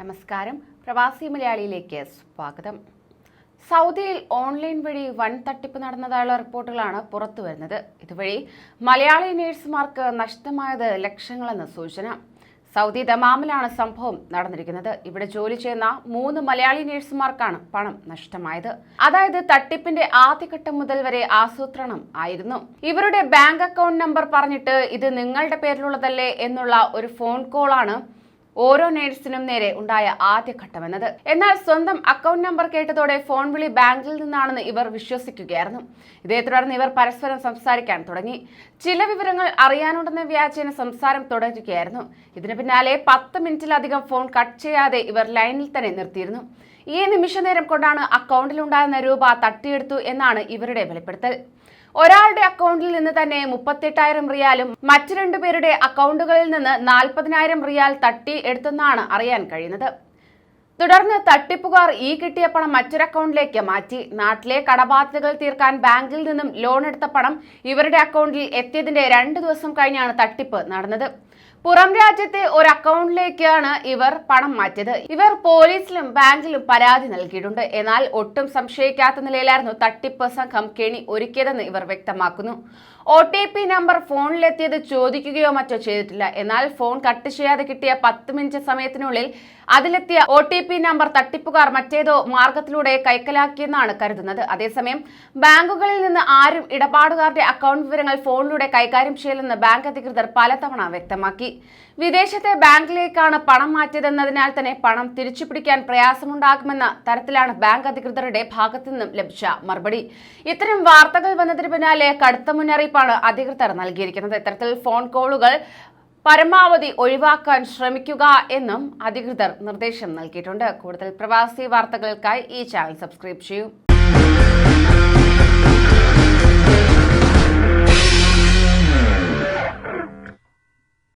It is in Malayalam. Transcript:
നമസ്കാരം. പ്രവാസി മലയാളിയിലേക്ക് സ്വാഗതം. സൗദിയിൽ ഓൺലൈൻ വഴി വൻ തട്ടിപ്പ് നടന്നതായുള്ള റിപ്പോർട്ടുകളാണ് പുറത്തുവരുന്നത് ഇതുവഴി മലയാളി നേഴ്സുമാർക്ക് നഷ്ടമായത് ലക്ഷങ്ങളെന്ന സൂചന. സൗദി ദമാമിലാണ് സംഭവം നടന്നിരിക്കുന്നത്. ഇവിടെ ജോലി ചെയ്യുന്ന മൂന്ന് മലയാളി നേഴ്സുമാർക്കാണ് പണം നഷ്ടമായത്. അതായത് തട്ടിപ്പിന്റെ ആദ്യഘട്ടം മുതൽ വരെ ആസൂത്രണം ആയിരുന്നു. ഇവരുടെ ബാങ്ക് അക്കൗണ്ട് നമ്പർ പറഞ്ഞിട്ട് ഇത് നിങ്ങളുടെ പേരിലുള്ളതല്ലേ എന്നുള്ള ഒരു ഫോൺ കോളാണ് ഓരോ നേഴ്സിനും നേരെ ഉണ്ടായ ആദ്യഘട്ടമെന്നത്. എന്നാൽ സ്വന്തം അക്കൗണ്ട് നമ്പർ കേട്ടതോടെ ഫോൺ വിളി ബാങ്കിൽ നിന്നാണെന്ന് ഇവർ വിശ്വസിക്കുകയായിരുന്നു. ഇതേ തുടർന്ന് ഇവർ പരസ്പരം സംസാരിക്കാൻ തുടങ്ങി. ചില വിവരങ്ങൾ അറിയാനുണ്ടെന്ന വ്യാജേന സംസാരം തുടരുകയായിരുന്നു. ഇതിന് പിന്നാലെ പത്ത് മിനിറ്റിലധികം ഫോൺ കട്ട് ചെയ്യാതെ ഇവർ ലൈനിൽ തന്നെ നിർത്തിയിരുന്നു. ഈ നിമിഷ നേരം കൊണ്ടാണ് അക്കൗണ്ടിലുണ്ടായിരുന്ന രൂപ തട്ടിയെടുത്തു എന്നാണ് ഇവരുടെ വെളിപ്പെടുത്തൽ. ഒരാളുടെ അക്കൗണ്ടിൽ നിന്ന് തന്നെ മുപ്പത്തെട്ടായിരം റിയാലും മറ്റു രണ്ടുപേരുടെ അക്കൗണ്ടുകളിൽ നിന്ന് നാൽപ്പതിനായിരം റിയാൽ തട്ടി എടുത്തെന്നാണ് അറിയാൻ കഴിയുന്നത്. തുടർന്ന് തട്ടിപ്പുകാർ ഈ കിട്ടിയ പണം മറ്റൊരു അക്കൗണ്ടിലേക്ക് മാറ്റി. നാട്ടിലെ കടബാധ്യതകൾ തീർക്കാൻ ബാങ്കിൽ നിന്നും ലോൺ എടുത്ത പണം ഇവരുടെ അക്കൗണ്ടിൽ എത്തിയതിന്റെ രണ്ട് ദിവസം കഴിഞ്ഞാണ് തട്ടിപ്പ് നടന്നത്. പുറം രാജ്യത്തെ ഒരു അക്കൗണ്ടിലേക്കാണ് ഇവർ പണം മാറ്റിയത്. ഇവർ പോലീസിലും ബാങ്കിലും പരാതി നൽകിയിട്ടുണ്ട്. എന്നാൽ ഒട്ടും സംശയിക്കാത്ത നിലയിലായിരുന്നു തട്ടിപ്പ് സംഘം കെണി ഒരുക്കിയതെന്ന് ഇവർ വ്യക്തമാക്കുന്നു. ഒ ടി പി നമ്പർ ഫോണിലെത്തിയത് ചോദിക്കുകയോ മറ്റോ ചെയ്തിട്ടില്ല. എന്നാൽ ഫോൺ കട്ട് ചെയ്യാതെ കിട്ടിയ പത്ത് മിനിറ്റ് സമയത്തിനുള്ളിൽ അതിലെത്തിയ ഒ ടി പി നമ്പർ തട്ടിപ്പുകാർ മറ്റേതോ മാർഗത്തിലൂടെ കൈക്കലാക്കിയെന്നാണ് കരുതുന്നത്. അതേസമയം ബാങ്കുകളിൽ നിന്ന് ആരും ഇടപാടുകാരുടെ അക്കൗണ്ട് വിവരങ്ങൾ ഫോണിലൂടെ കൈകാര്യം ചെയ്യില്ലെന്ന് ബാങ്ക് അധികൃതർ പലതവണ വ്യക്തമാക്കി. വിദേശത്തെ ബാങ്കിലേക്കാണ് പണം മാറ്റിയതെന്നതിനാൽ തന്നെ പണം തിരിച്ചു പിടിക്കാൻ പ്രയാസമുണ്ടാകുമെന്ന തരത്തിലാണ് ബാങ്ക് അധികൃതരുടെ ഭാഗത്തു നിന്നും ലഭിച്ച മറുപടി. ഇത്തരം വാർത്തകൾ വന്നതിന് പിന്നാലെ കടുത്ത മുന്നറിയിപ്പാണ് അധികൃതർ നൽകിയിരിക്കുന്നത്. ഇത്തരത്തിൽ ഫോൺ കോളുകൾ പരമാവധി ഒഴിവാക്കാൻ ശ്രമിക്കുക എന്നും അധികൃതർ നിർദ്ദേശം നൽകിയിട്ടുണ്ട്. കൂടുതൽ പ്രവാസി വാർത്തകൾക്കായി ഈ ചാനൽ സബ്സ്ക്രൈബ് ചെയ്യൂ.